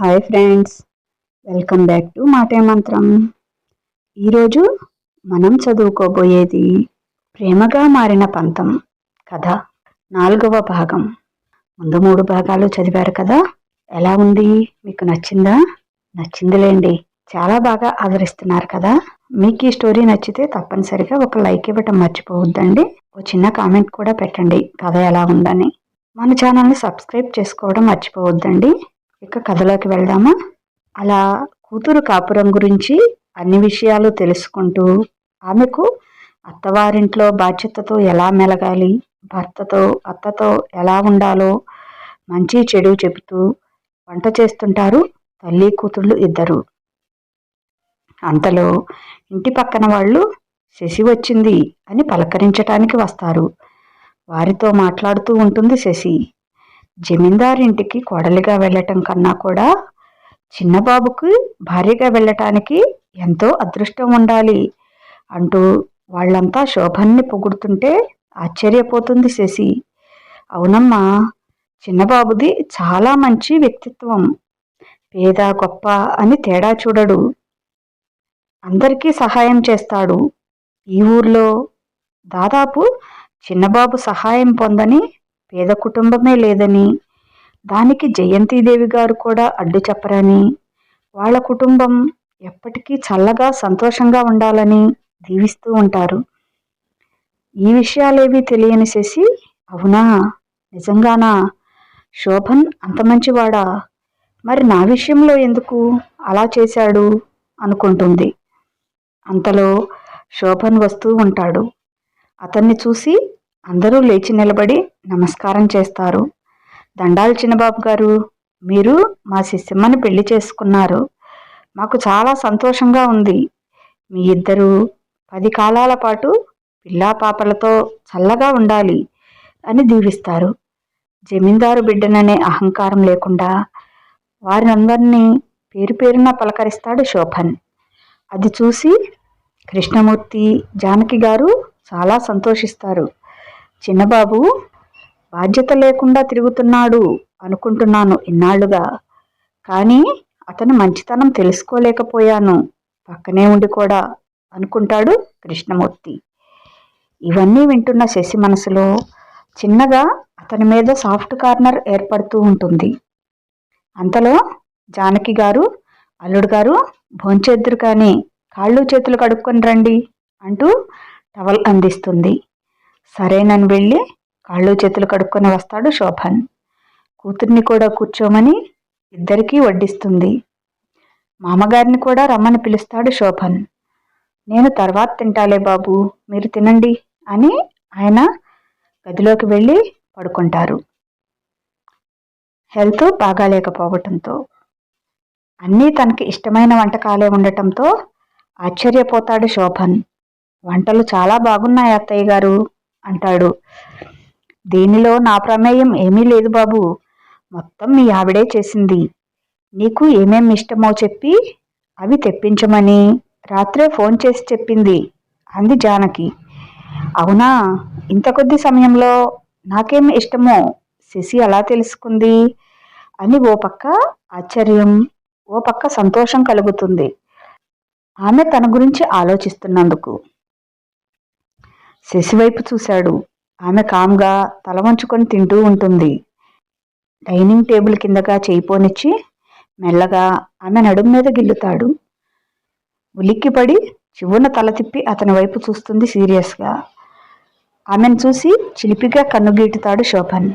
Hi friends welcome back to Maate Mantram ఈరోజు మనం చదువుకోబోయేది ప్రేమగా మారిన పంతం కథ నాలుగవ భాగం. ముందు మూడు భాగాలు చదివారు కదా? ఎలా ఉంది? మీకు నచ్చిందా? నచ్చిందిలేండి. చాలా బాగా ఆదరిస్తున్నారు కదా? మీకు ఈ స్టోరీ నచ్చితే తప్పనిసరిగా ఒక లైక్ ఇవ్వటం మర్చిపోవద్దండి. ఒక చిన్న కామెంట్ కూడా పెట్టండి కథ ఎలా ఉందని. మన ఛానల్ని సబ్స్క్రైబ్ చేసుకోవడం మర్చిపోవద్దండి. ఇక కథలోకి వెళ్దామా? అలా కూతురు కాపురం గురించి అన్ని విషయాలు తెలుసుకుంటూ ఆమెకు అత్తవారింట్లో బాధ్యతతో ఎలా మెలగాలి భర్తతో అత్తతో ఎలా ఉండాలో మంచి చెడు చెబుతూ వంట చేస్తుంటారు తల్లి కూతుళ్ళు ఇద్దరు. అంతలో ఇంటి పక్కన వాళ్ళు శశి వచ్చింది అని పలకరించటానికి వస్తారు. వారితో మాట్లాడుతూ ఉంటుంది శశి. జమీందారింటికి కోడలిగా వెళ్ళటం కన్నా కూడా చిన్నబాబుకి భార్యగా వెళ్ళటానికి ఎంతో అదృష్టం ఉండాలి అంటూ వాళ్ళంతా శోభన్ని పొగుడుతుంటే ఆశ్చర్యపోతుంది శశి. అవునమ్మా చిన్నబాబుది చాలా మంచి వ్యక్తిత్వం. పేద గొప్ప అని తేడా చూడడు. అందరికీ సహాయం చేస్తాడు. ఈ ఊర్లో దాదాపు చిన్నబాబు సహాయం పొందని పేద కుటుంబమే లేదని దానికి జయంతిదేవి గారు కూడా అడ్డు చెప్పరని వాళ్ళ కుటుంబం ఎప్పటికీ చల్లగా సంతోషంగా ఉండాలని దీవిస్తూ ఉంటారు. ఈ విషయాలేవి తెలియని శశి అవునా? నిజంగానా? శోభన్ అంత మంచివాడా? మరి నా విషయంలో ఎందుకు అలా చేశాడు? అనుకుంటుంది. అంతలో శోభన్ వస్తూ ఉంటాడు. అతన్ని చూసి అందరూ లేచి నిలబడి నమస్కారం చేస్తారు. దండాలు చిన్నబాబు గారు మీరు మా శిష్యమ్మని పెళ్ళి చేసుకున్నారు. మాకు చాలా సంతోషంగా ఉంది. మీ ఇద్దరు పది కాలాల పాటు పిల్లా పాపలతో చల్లగా ఉండాలి అని దీవిస్తారు. జమీందారు బిడ్డననే అహంకారం లేకుండా వారినందరినీ పేరు పేరున పలకరిస్తాడు శోభన్. అది చూసి కృష్ణమూర్తి జానకి గారు చాలా సంతోషిస్తారు. చిన్నబాబు బాధ్యత లేకుండా తిరుగుతున్నాడు అనుకుంటున్నాను ఇన్నాళ్ళుగా. కానీ అతను మంచితనం తెలుసుకోలేకపోయాను. పక్కనే ఉండి కూడా అనుకుంటాడు కృష్ణమూర్తి. ఇవన్నీ వింటున్న శశి మనసులో చిన్నగా అతని మీద సాఫ్ట్ కార్నర్ ఏర్పడుతూ ఉంటుంది. అంతలో జానకి గారు అల్లుడు గారు భోంచేద్దరు కానీ కాళ్ళు చేతులు కడుక్కొని రండి అంటూ టవల్ అందిస్తుంది. సరేనని వెళ్ళి కాళ్ళు చేతులు కడుక్కొని వస్తాడు శోభన్. కూతుర్ని కూడా కూర్చోమని ఇద్దరికీ వడ్డిస్తుంది. మామగారిని కూడా రమ్మని పిలుస్తాడు శోభన్. నేను తర్వాత తింటాలే బాబు మీరు తినండి అని ఆయన గదిలోకి వెళ్ళి పడుకుంటారు. హెల్త్ బాగాలేకపోవటంతో అన్నీ తనకి ఇష్టమైన వంటకాలే ఉండటంతో ఆశ్చర్యపోతాడు శోభన్. వంటలు చాలా బాగున్నాయి అత్తయ్య గారు. అంటాడు. దీనిలో నా ప్రమేయం ఏమీ లేదు బాబు. మొత్తం మీ ఆవిడే చేసింది. నీకు ఏమేం ఇష్టమో చెప్పి అవి తెప్పించమని రాత్రే ఫోన్ చేసి చెప్పింది అంది జానకి. అవునా? ఇంత కొద్ది సమయంలో నాకేం ఇష్టమో శశి అలా తెలుసుకుంది అని ఓ పక్క ఆశ్చర్యం ఓ పక్క సంతోషం కలుగుతుంది. ఆమె తన గురించి ఆలోచిస్తున్నందుకు. శశివైపు చూశాడు. ఆమె కామ్గా తల వంచుకొని తింటూ ఉంటుంది. డైనింగ్ టేబుల్ కిందగా చేయిపోనిచ్చి మెల్లగా ఆమె నడుం మీద గిల్లుతాడు. ఉలిక్కిపడి చివున తల తిప్పి అతని వైపు చూస్తుంది సీరియస్గా. ఆమెను చూసి చిలిపిగా కన్నుగీటుతాడు శోభన్.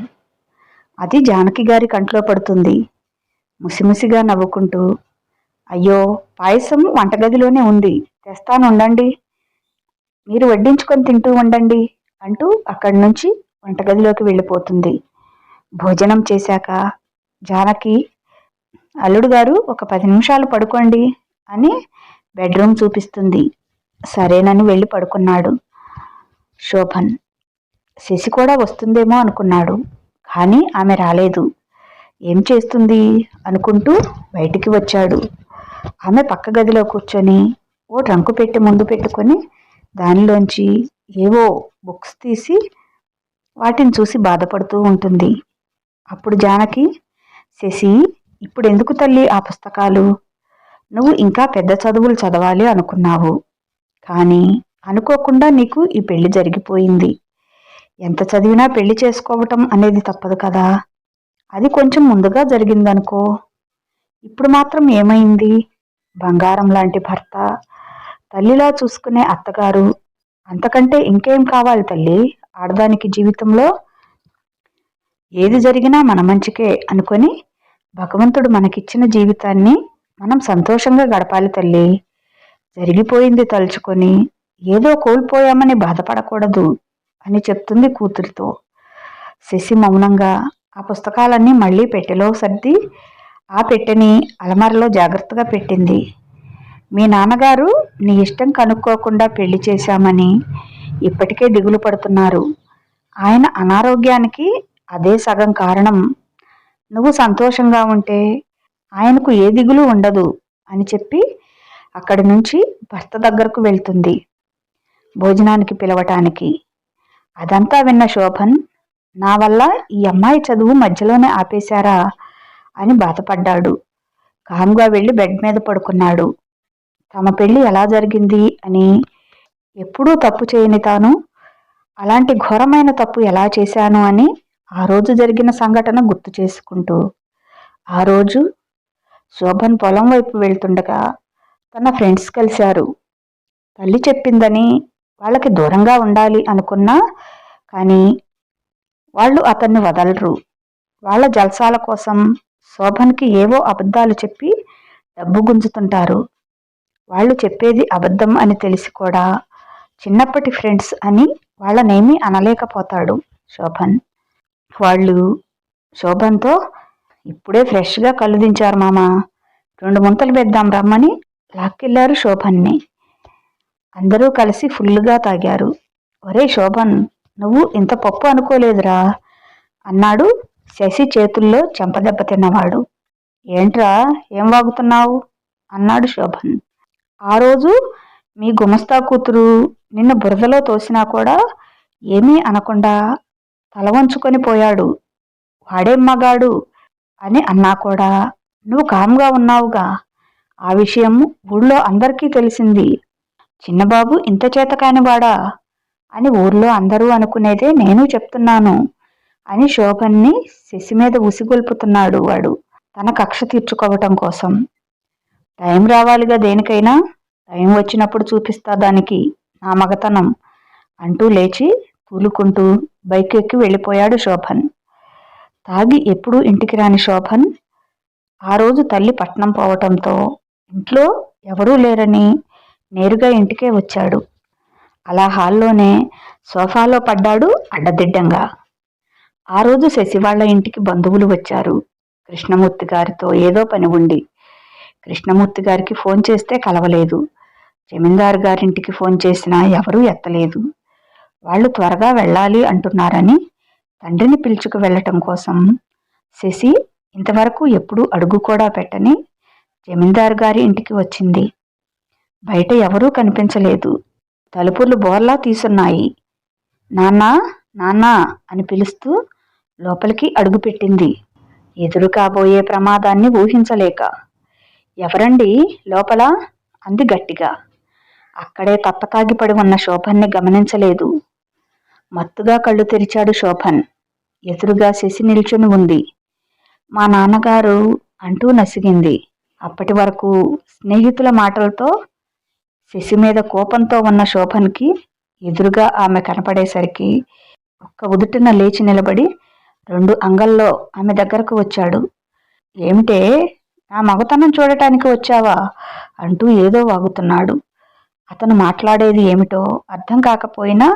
అది జానకి గారి కంట్లో పడుతుంది. ముసిముసిగా నవ్వుకుంటూ అయ్యో పాయసం వంటగదిలోనే ఉంది. తెస్తాను ఉండండి మీరు వడ్డించుకొని తింటూ ఉండండి అంటూ అక్కడి నుంచి వంటగదిలోకి వెళ్ళిపోతుంది. భోజనం చేశాక జానకి అల్లుడు గారు ఒక పది నిమిషాలు పడుకోండి అని బెడ్రూమ్ చూపిస్తుంది. సరేనని వెళ్ళి పడుకున్నాడు శోభన్. శశి కూడా వస్తుందేమో అనుకున్నాడు కానీ ఆమె రాలేదు. ఏం చేస్తుంది? అనుకుంటూ బయటికి వచ్చాడు. ఆమె పక్క గదిలో కూర్చొని ఓ ట్రంకు పెట్టి ముందు పెట్టుకొని దానిలోంచి ఏవో బుక్స్ తీసి వాటిని చూసి బాధపడుతూ ఉంటుంది. అప్పుడు జానకి శశి ఇప్పుడు ఎందుకు తల్లి ఆ పుస్తకాలు? నువ్వు ఇంకా పెద్ద చదువులు చదవాలి అనుకున్నావు. కానీ అనుకోకుండా నీకు ఈ పెళ్ళి జరిగిపోయింది. ఎంత చదివినా పెళ్ళి చేసుకోవటం అనేది తప్పదు కదా. అది కొంచెం ముందుగా జరిగిందనుకో. ఇప్పుడు మాత్రం ఏమైంది? బంగారం లాంటి భర్త తల్లిలా చూసుకునే అత్తగారు అంతకంటే ఇంకేం కావాలి తల్లి? ఆడదానికి జీవితంలో ఏది జరిగినా మన మంచికే అనుకొని భగవంతుడు మనకిచ్చిన జీవితాన్ని మనం సంతోషంగా గడపాలి తల్లి. జరిగిపోయింది తలుచుకొని ఏదో కోల్పోయామని బాధపడకూడదు అని చెప్తుంది కూతురితో. శశి మౌనంగా ఆ పుస్తకాలన్నీ మళ్ళీ పెట్టెలో సర్ది ఆ పెట్టెని అలమారలో జాగ్రత్తగా పెట్టింది. మీ నాన్నగారు నీ ఇష్టం కనుక్కోకుండా పెళ్ళి చేశామని ఇప్పటికే దిగులు పడుతున్నారు. ఆయన అనారోగ్యానికి అదే సగం కారణం. నువ్వు సంతోషంగా ఉంటే ఆయనకు ఏ దిగులు ఉండదు అని చెప్పి అక్కడి నుంచి భర్త దగ్గరకు వెళ్తుంది భోజనానికి పిలవటానికి. అదంతా విన్న శోభన్ నా వల్ల ఈ అమ్మాయి చదువు మధ్యలోనే ఆపేశారా అని బాధపడ్డాడు. కామ్గా వెళ్ళి బెడ్ మీద పడుకున్నాడు. తమ పెళ్ళి ఎలా జరిగింది అని ఎప్పుడూ తప్పు చేయని తాను అలాంటి ఘోరమైన తప్పు ఎలా చేశాను అని ఆ రోజు జరిగిన సంఘటన గుర్తు చేసుకుంటూ ఆ రోజు శోభన్ పొలం వైపు వెళ్తుండగా తన ఫ్రెండ్స్ కలిశారు. తల్లి చెప్పిందని వాళ్ళకి దూరంగా ఉండాలి అనుకున్నా కానీ వాళ్ళు అతన్ని వదలరు. వాళ్ళ జల్సాల కోసం శోభన్కి ఏవో అబద్ధాలు చెప్పి డబ్బు గుంజుతుంటారు. వాళ్ళు చెప్పేది అబద్ధం అని తెలిసి కూడా చిన్నప్పటి ఫ్రెండ్స్ అని వాళ్ళనేమీ అనలేకపోతాడు శోభన్. వాళ్ళు శోభన్తో ఇప్పుడే ఫ్రెష్గా కళ్ళు దించారు మామ రెండు ముంతలు పెద్దాం రమ్మని లాక్కెళ్ళారు శోభన్ని. అందరూ కలిసి ఫుల్గా తాగారు. ఒరే శోభన్ నువ్వు ఇంత పప్పు అనుకోలేదురా అన్నాడు శశి చేతుల్లో చెంపదెబ్బ తిన్నవాడు. ఏంట్రా ఏం వాగుతున్నావు? అన్నాడు శోభన్. ఆ రోజు మీ గుమస్తా కూతురు నిన్న బురదలో తోసినా కూడా ఏమీ అనకుండా తల వంచుకొని పోయాడు. వాడేం మగాడు అని అన్నా కూడా నువ్వు కామ్గా ఉన్నావుగా. ఆ విషయం ఊళ్ళో అందరికీ తెలిసింది. చిన్నబాబు ఇంత చేత వాడా అని ఊర్లో అందరూ అనుకునేదే నేను చెప్తున్నాను అని శోభన్ని శశి మీద ఉసిగొల్పుతున్నాడు వాడు తన కక్ష తీర్చుకోవటం కోసం. టైం రావాలిగా దేనికైనా? టైం వచ్చినప్పుడు చూపిస్తా దానికి నా మగతనం అంటూ లేచి తూలుకుంటూ బైక్ ఎక్కి వెళ్ళిపోయాడు శోభన్. తాగి ఎప్పుడూ ఇంటికి రాని శోభన్ ఆ రోజు తల్లి పట్నం పోవటంతో ఇంట్లో ఎవరూ లేరని నేరుగా ఇంటికే వచ్చాడు. అలా హాల్లోనే సోఫాలో పడ్డాడు అడ్డదిడ్డంగా. ఆ రోజు శశివాళ్ళ ఇంటికి బంధువులు వచ్చారు. కృష్ణమూర్తి గారితో ఏదో పని ఉండి కృష్ణమూర్తి గారికి ఫోన్ చేస్తే కలవలేదు. జమీందారు గారింటికి ఫోన్ చేసినా ఎవరూ ఎత్తలేదు. వాళ్ళు త్వరగా వెళ్ళాలి అంటున్నారని తండ్రిని పిలుచుకు వెళ్ళటం కోసం శశి ఇంతవరకు ఎప్పుడూ అడుగు కూడా పెట్టని జమీందారు గారి ఇంటికి వచ్చింది. బయట ఎవరూ కనిపించలేదు. తలుపులు బోర్లా తీసున్నాయి. నాన్నా నాన్నా అని పిలుస్తూ లోపలికి అడుగుపెట్టింది ఎదురు కాబోయే ప్రమాదాన్ని ఊహించలేక ఎవరండి? లోపల? అంది గట్టిగా. అక్కడే తప్పతాగిపడి ఉన్న శోభన్ని గమనించలేదు. మత్తుగా కళ్ళు తెరిచాడు శోభన్. ఎదురుగా శశి నిల్చుని ఉంది. మా నాన్నగారు అంటూ నసిగింది. అప్పటి వరకు స్నేహితుల మాటలతో శశి మీద కోపంతో ఉన్న శోభన్కి ఎదురుగా ఆమె కనపడేసరికి ఒక్క ఉదుటిన లేచి నిలబడి రెండు అంగల్లో ఆమె దగ్గరకు వచ్చాడు. ఏమిటే? నా మగతనం చూడటానికి వచ్చావా? అంటూ ఏదో వాగుతున్నాడు. అతను మాట్లాడేది ఏమిటో అర్థం కాకపోయినా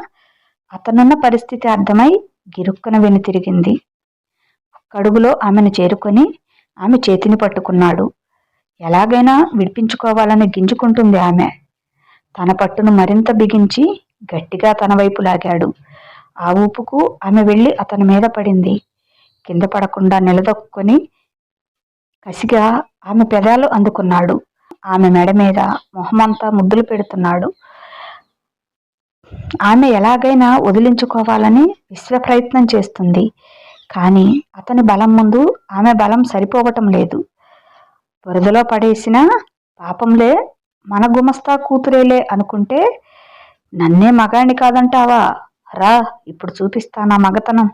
అతనున్న పరిస్థితి అర్థమై గిరుక్కున వెనుతిరిగింది ఒక్కడుగులో ఆమెను చేరుకొని ఆమె చేతిని పట్టుకున్నాడు. ఎలాగైనా విడిపించుకోవాలని గింజుకుంటుంది ఆమె. తన పట్టును మరింత బిగించి గట్టిగా తన వైపు లాగాడు. ఆ ఊపుకు ఆమె వెళ్ళి అతని మీద పడింది. కింద పడకుండా నిలదొక్కుని కసిగా ఆమె పెదాలు అందుకున్నాడు. ఆమె మెడ మీద మొహమంతా ముద్దులు పెడుతున్నాడు. ఆమె ఎలాగైనా వదిలించుకోవాలని విశ్వ ప్రయత్నం చేస్తుంది. కానీ అతని బలం ముందు ఆమె బలం సరిపోవటం లేదు. బురదలో పడేసిన పాపంలే మన గుమస్తా కూతురేలే అనుకుంటే నన్నే మగాణ్ణి కాదంటావా? రా ఇప్పుడు చూపిస్తానా మగతనం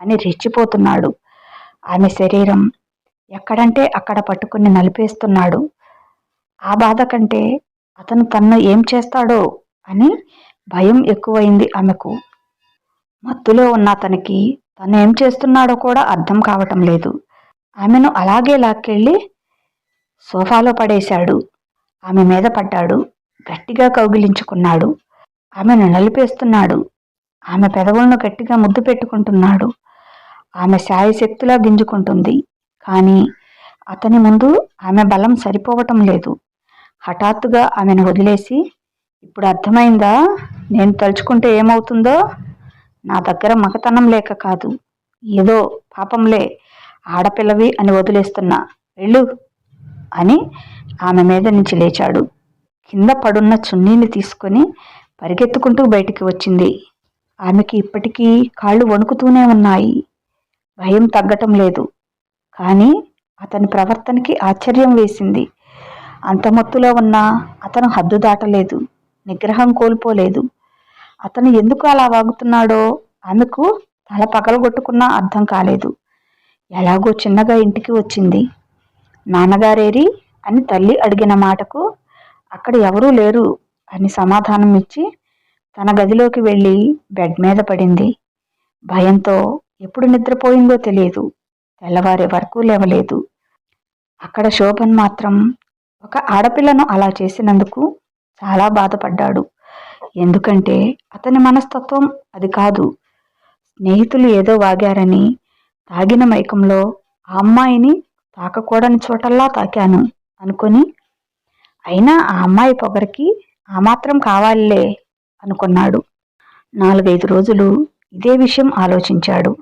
అని రెచ్చిపోతున్నాడు. ఆమె శరీరం ఎక్కడంటే అక్కడ పట్టుకుని నలిపేస్తున్నాడు. ఆ బాధ కంటే అతను తన్ను ఏం చేస్తాడో అని భయం ఎక్కువైంది ఆమెకు. మత్తులో ఉన్న అతనికి తను ఏం చేస్తున్నాడో కూడా అర్థం కావటం లేదు. ఆమెను అలాగే లాక్కెళ్ళి సోఫాలో పడేశాడు. ఆమె మీద పడ్డాడు. గట్టిగా కౌగిలించుకున్నాడు. ఆమెను నలిపేస్తున్నాడు. ఆమె పెదవులను గట్టిగా ముద్దు పెట్టుకుంటున్నాడు. ఆమె శాయశక్తులా గింజుకుంటుంది. కానీ అతని ముందు ఆమె బలం సరిపోవటం లేదు. హఠాత్తుగా ఆమెను వదిలేసి ఇప్పుడు అర్థమైందా? నేను తలుచుకుంటే ఏమవుతుందో? నా దగ్గర మగతనం లేక కాదు. ఏదో పాపంలే ఆడపిల్లవి అని వదిలేస్తున్నా. వెళ్ళు అని ఆమె మీద నుంచి లేచాడు. కింద పడున్న చున్నీని తీసుకొని పరిగెత్తుకుంటూ బయటికి వచ్చింది. ఆమెకి ఇప్పటికీ కాళ్ళు వణుకుతూనే ఉన్నాయి. భయం తగ్గటం లేదు. కానీ అతని ప్రవర్తనకి ఆశ్చర్యం వేసింది. అంత మొత్తులో ఉన్న అతను హద్దు దాటలేదు నిగ్రహం కోల్పోలేదు. అతను ఎందుకు అలా వాగుతున్నాడో ఆమెకు తల పగలగొట్టుకున్నా అర్థం కాలేదు. ఎలాగో చిన్నగా ఇంటికి వచ్చింది. నాన్నగారేరి అని తల్లి అడిగిన మాటకు అక్కడ ఎవరూ లేరు అని సమాధానం ఇచ్చి తన గదిలోకి వెళ్ళి బెడ్ మీద పడింది. భయంతో ఎప్పుడు నిద్రపోయిందో తెలియదు. తెల్లవారే వరకు లేవలేదు. అక్కడ శోభన్ మాత్రం ఒక ఆడపిల్లను అలా చేసినందుకు చాలా బాధపడ్డాడు. ఎందుకంటే అతని మనస్తత్వం అది కాదు. స్నేహితులు ఏదో వాగారని తాగిన మైకంలో ఆ అమ్మాయిని తాకకూడని చోటల్లా తాకాను అనుకొని అయినా ఆ అమ్మాయి పొగరికి ఆ మాత్రం కావాలిలే అనుకున్నాడు. నాలుగైదు రోజులు ఇదే విషయం ఆలోచించాడు.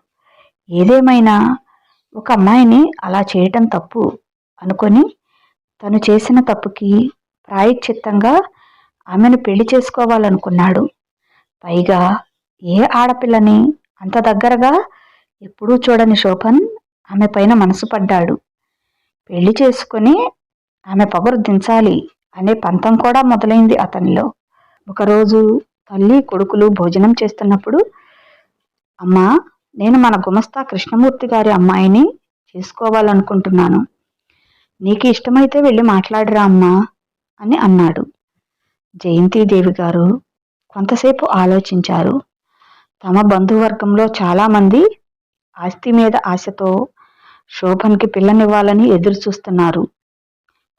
ఏదేమైనా ఒక అమ్మాయిని అలా చేయటం తప్పు అనుకొని తను చేసిన తప్పుకి ప్రాయశ్చిత్తంగా ఆమెను పెళ్ళి చేసుకోవాలనుకున్నాడు. పైగా ఏ ఆడపిల్లని అంత దగ్గరగా ఎప్పుడూ చూడని శోభన్ ఆమె పైన మనసు పడ్డాడు. పెళ్ళి చేసుకొని ఆమె పొగరు దించాలి అనే పంతం కూడా మొదలైంది అతనిలో. ఒకరోజు తల్లి కొడుకులు భోజనం చేస్తున్నప్పుడు అమ్మా నేను మన గుమస్తా కృష్ణమూర్తి గారి అమ్మాయిని చేసుకోవాలనుకుంటున్నాను. నీకు ఇష్టమైతే వెళ్ళి మాట్లాడరా అమ్మా అని అన్నాడు. జయంతిదేవి గారు కొంతసేపు ఆలోచించారు. తమ బంధువర్గంలో చాలామంది ఆస్తి మీద ఆశతో శోభన్కి పిల్లనివ్వాలని ఎదురు చూస్తున్నారు.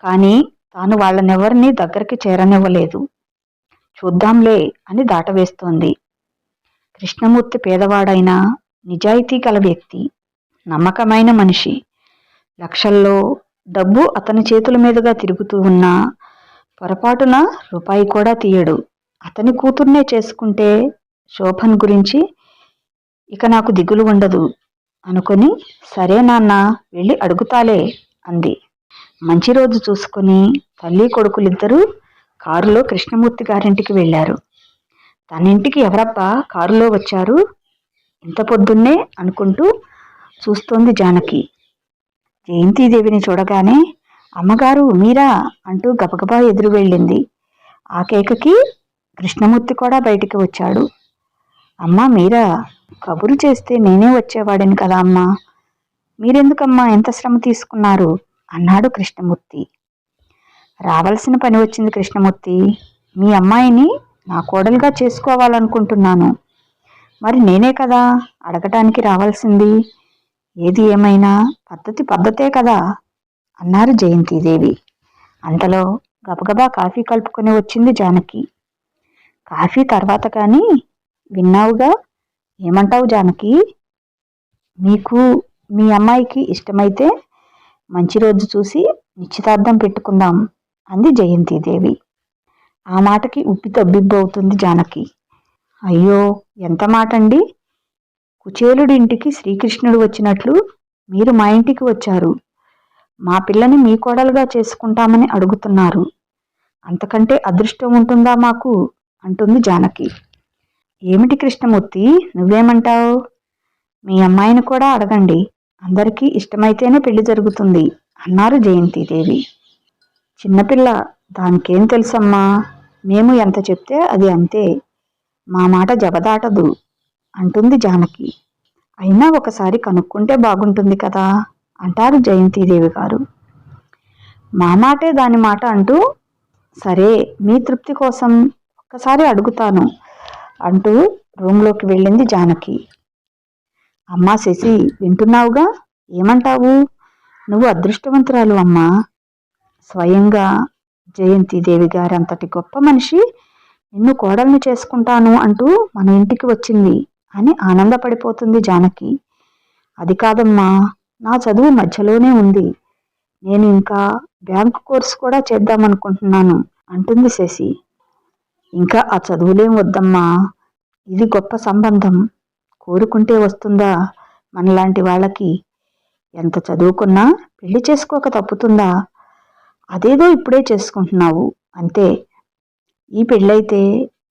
కానీ తాను వాళ్ళనెవరిని దగ్గరికి చేరనివ్వలేదు. చూద్దాంలే అని దాటవేస్తోంది. కృష్ణమూర్తి పేదవాడైనా నిజాయితీ గల వ్యక్తి నమ్మకమైన మనిషి లక్షల్లో డబ్బు అతని చేతుల మీదుగా తిరుగుతూ ఉన్నా పొరపాటున రూపాయి కూడా తీయడు. అతని కూతుర్నే చేసుకుంటే శోభన్ గురించి ఇక నాకు దిగులు ఉండదు అనుకొని సరే నాన్న వెళ్ళి అడుగుతాలే అంది. మంచి రోజు చూసుకుని తల్లి కొడుకులిద్దరూ కారులో కృష్ణమూర్తి గారింటికి వెళ్ళారు. తన ఇంటికి ఎవరబ్బా కారులో వచ్చారు? ఇంత పొద్దున్నే అనుకుంటూ చూస్తోంది జానకి. జయంతిదేవిని చూడగానే అమ్మగారు మీరా? అంటూ గబగబా ఎదురు వెళ్ళింది. ఆ కేకకి కృష్ణమూర్తి కూడా బయటికి వచ్చాడు. అమ్మ మీరా? కబురు చేస్తే నేనే వచ్చేవాడిని కదా అమ్మా. మీరెందుకమ్మా ఎంత శ్రమ తీసుకున్నారు? అన్నాడు కృష్ణమూర్తి. రావాల్సిన పని వచ్చింది కృష్ణమూర్తి. మీ అమ్మాయిని నా కోడలుగా చేసుకోవాలనుకుంటున్నాను. మరి నేనే కదా అడగటానికి రావాల్సింది. ఏది ఏమైనా పద్ధతి పద్ధతే కదా అన్నారు జయంతిదేవి. అంతలో గబగబా కాఫీ కలుపుకొని వచ్చింది జానకి. కాఫీ తర్వాత కానీ విన్నావుగా? ఏమంటావు జానకి? మీకు మీ అమ్మాయికి ఇష్టమైతే మంచి రోజు చూసి నిశ్చితార్థం పెట్టుకుందాం అంది జయంతిదేవి. ఆ మాటకి ఉప్పి తబ్బిబ్బవుతుంది జానకి. అయ్యో ఎంత మాట అండి కుచేలుడి ఇంటికి శ్రీకృష్ణుడు వచ్చినట్లు మీరు మా ఇంటికి వచ్చారు. మా పిల్లని మీ కోడలుగా చేసుకుంటామని అడుగుతున్నారు. అంతకంటే అదృష్టం ఉంటుందా మాకు? అంటుంది జానకి. ఏమిటి కృష్ణమూర్తి నువ్వేమంటావు? మీ అమ్మాయిని కూడా అడగండి. అందరికీ ఇష్టమైతేనే పెళ్ళి జరుగుతుంది అన్నారు జయంతిదేవి. చిన్నపిల్ల దానికేం తెలుసమ్మా? మేము ఎంత చెప్తే అది అంతే. మా మాట జబదాటదు అంటుంది జానకి. అయినా ఒకసారి కనుక్కుంటే బాగుంటుంది కదా అంటారు జయంతిదేవి గారు. మా మాటే దాని మాట అంటూ సరే మీ తృప్తి కోసం ఒక్కసారి అడుగుతాను అంటూ రూమ్లోకి వెళ్ళింది జానకి. అమ్మా శశి వింటున్నావుగా? ఏమంటావు? నువ్వు అదృష్టవంతురాలు అమ్మా. స్వయంగా జయంతిదేవి గారి అంతటి గొప్ప మనిషి నిన్ను కోడల్ని చేసుకుంటాను అంటూ మన ఇంటికి వచ్చింది అని ఆనందపడిపోతుంది జానకి. అది కాదమ్మా నా చదువు మధ్యలోనే ఉంది. నేను ఇంకా బ్యాంకు కోర్సు కూడా చేద్దామనుకుంటున్నాను అంటుంది శశి. ఇంకా ఆ చదువులేం వద్దమ్మా ఇది గొప్ప సంబంధం. కోరుకుంటే వస్తుందా మనలాంటి వాళ్ళకి? ఎంత చదువుకున్నా పెళ్ళి చేసుకోక తప్పుతుందా? అదేదో ఇప్పుడే చేసుకుంటున్నావు అంతే. ఈ పెళ్ళైతే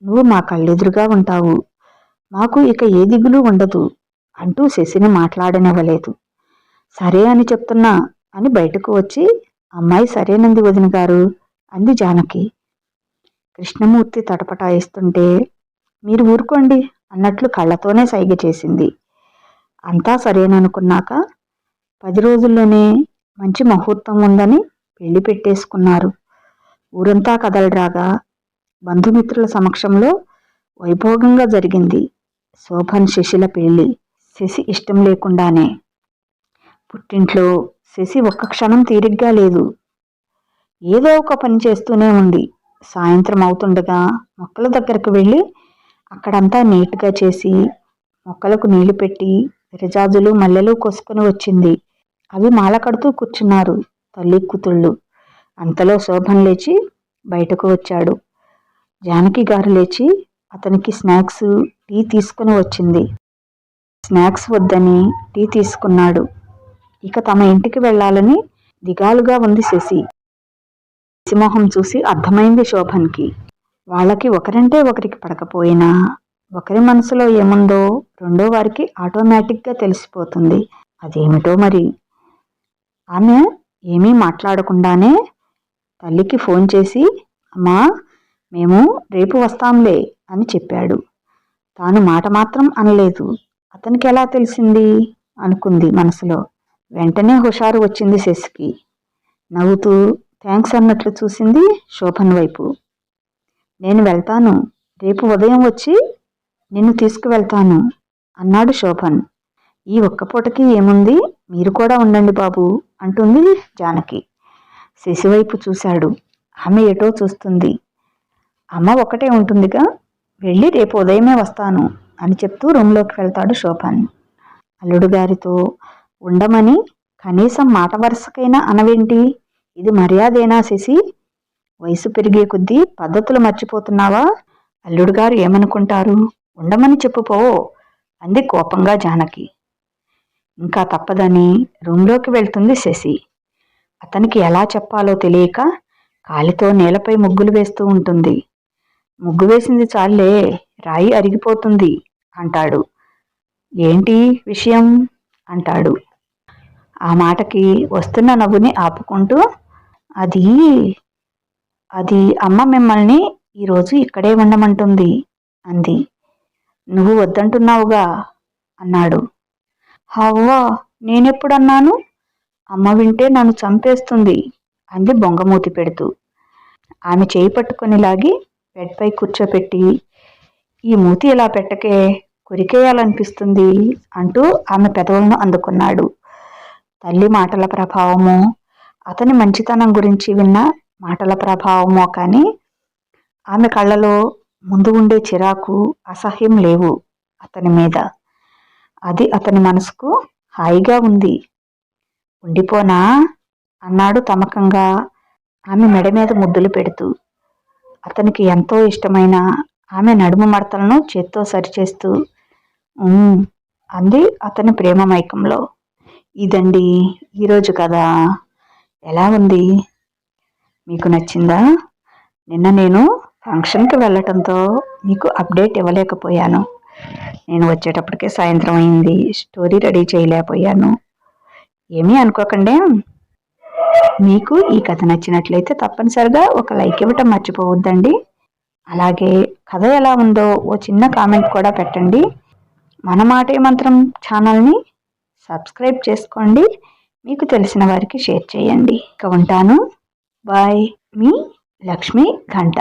నువ్వు మా కళ్ళెదురుగా ఉంటావు. మాకు ఇక ఏ దిగులు ఉండదు అంటూ శశిని మాట్లాడనివ్వలేదు. సరే అని చెప్తున్నా అని బయటకు వచ్చి అమ్మాయి సరేనంది వదిన గారు అంది జానకి. కృష్ణమూర్తి తటపటాయిస్తుంటే మీరు ఊరుకోండి అన్నట్లు కళ్ళతోనే సైగ చేసింది. అంతా సరేననుకున్నాక పది రోజుల్లోనే మంచి ముహూర్తం ఉందని పెళ్ళి పెట్టేసుకున్నారు. ఊరంతా కదలరాగా బంధుమిత్రుల సమక్షంలో వైభోగంగా జరిగింది శోభన్ శశిల పెళ్ళి. శశి ఇష్టం లేకుండానే. పుట్టింట్లో శశి ఒక్క క్షణం తీరిగ్గా లేదు. ఏదో ఒక పని చేస్తూనే ఉంది. సాయంత్రం అవుతుండగా మొక్కల దగ్గరకు వెళ్ళి అక్కడంతా నీట్గా చేసి మొక్కలకు నీళ్ళు పెట్టి విరజాజులు మల్లెలు కోసుకొని వచ్చింది. అవి మాల కడుతూ కూర్చున్నారు తల్లి కూతుళ్ళు. అంతలో శోభన్ లేచి బయటకు వచ్చాడు. జానకి గారు లేచి అతనికి స్నాక్స్ టీ తీసుకుని వచ్చింది. స్నాక్స్ వద్దని టీ తీసుకున్నాడు. ఇక తమ ఇంటికి వెళ్ళాలని దిగాలుగా ఉంది శశి. శశిమోహం చూసి అర్థమైంది శోభన్కి. వాళ్ళకి ఒకరంటే ఒకరికి పడకపోయినా ఒకరి మనసులో ఏముందో రెండో వారికి ఆటోమేటిక్గా తెలిసిపోతుంది. అదేమిటో మరి? ఆమె ఏమీ మాట్లాడకుండానే తల్లికి ఫోన్ చేసి అమ్మా మేము రేపు వస్తాంలే అని చెప్పాడు. తాను మాట మాత్రం అనలేదు. అతనికి ఎలా తెలిసింది? అనుకుంది మనసులో. వెంటనే హుషారు వచ్చింది శశికి. నవ్వుతూ థ్యాంక్స్ అన్నట్లు చూసింది శోభన్ వైపు. నేను వెళ్తాను. రేపు ఉదయం వచ్చి నిన్ను తీసుకువెళ్తాను అన్నాడు శోభన్. ఈ ఒక్కపూటకి ఏముంది? మీరు కూడా ఉండండి బాబు అంటుంది జానకి. శశివైపు చూశాడు. ఆమె ఎటో చూస్తుంది. అమ్మ ఒకటే ఉంటుందిగా. వెళ్ళి రేపు ఉదయమే వస్తాను అని చెప్తూ రూమ్లోకి వెళ్తాడు శోభన్. అల్లుడు గారితో ఉండమని కనీసం మాట వరుసకైనా అనవేంటి? ఇది మర్యాదేనా శశి? వయసు పెరిగే కొద్దీ పద్ధతులు మర్చిపోతున్నావా? అల్లుడు గారు ఏమనుకుంటారు? ఉండమని చెప్పుపో అంది కోపంగా జానకి. ఇంకా తప్పదని రూమ్లోకి వెళ్తుంది శశి. అతనికి ఎలా చెప్పాలో తెలియక కాలితో నేలపై ముగ్గులు వేస్తూ ఉంటుంది. ముగ్గు వేసింది చాలే రాయి అరిగిపోతుంది అంటాడు. ఏంటి విషయం? అంటాడు. ఆ మాటకి వస్తున్న నవ్వుని ఆపుకుంటూ అది అది అమ్మ మిమ్మల్ని ఈరోజు ఇక్కడే ఉండమంటుంది అంది. నువ్వు వద్దంటున్నావుగా? అన్నాడు. హవ్వా నేనెప్పుడన్నాను? అమ్మ వింటే నన్ను చంపేస్తుంది అంది బొంగమూతి పెడుతూ. ఆమె చేయి పట్టుకొని లాగి బెడ్పై కూర్చోపెట్టి ఈ మూతి ఇలా పెట్టకే కొరికేయాలనిపిస్తుంది? అంటూ ఆమె పెదవులను అందుకున్నాడు. తల్లి మాటల ప్రభావము అతని మంచితనం గురించి విన్న మాటల ప్రభావమో కానీ ఆమె కళ్ళలో ముందు ఉండే చిరాకు అసహ్యం లేవు అతని మీద. అది అతని మనసుకు హాయిగా ఉంది. ఉండిపోనా? అన్నాడు తమకంగా ఆమె మెడ మీద ముద్దులు పెడుతూ. అతనికి ఎంతో ఇష్టమైన ఆమె నడుము మడతలను చేత్తో సరిచేస్తూ అంది అతని ప్రేమ మైకంలో. ఇదండి ఈరోజు కదా. ఎలా ఉంది? మీకు నచ్చిందా? నిన్న నేను ఫంక్షన్కి వెళ్ళటంతో మీకు అప్డేట్ ఇవ్వలేకపోయాను. నేను వచ్చేటప్పటికే సాయంత్రం అయింది. స్టోరీ రెడీ చేయలేకపోయాను. ఏమీ అనుకోకండి. మీకు ఈ కథ నచ్చినట్లయితే తప్పనిసరిగా ఒక లైక్ ఇవ్వటం మర్చిపోవద్దండి. అలాగే కథ ఎలా ఉందో ఓ చిన్న కామెంట్ కూడా పెట్టండి. మన మాటే మంత్రం ఛానల్ని సబ్స్క్రైబ్ చేసుకోండి. మీకు తెలిసిన వారికి షేర్ చేయండి. ఇక ఉంటాను. బాయ్. మీ లక్ష్మి ఘంట.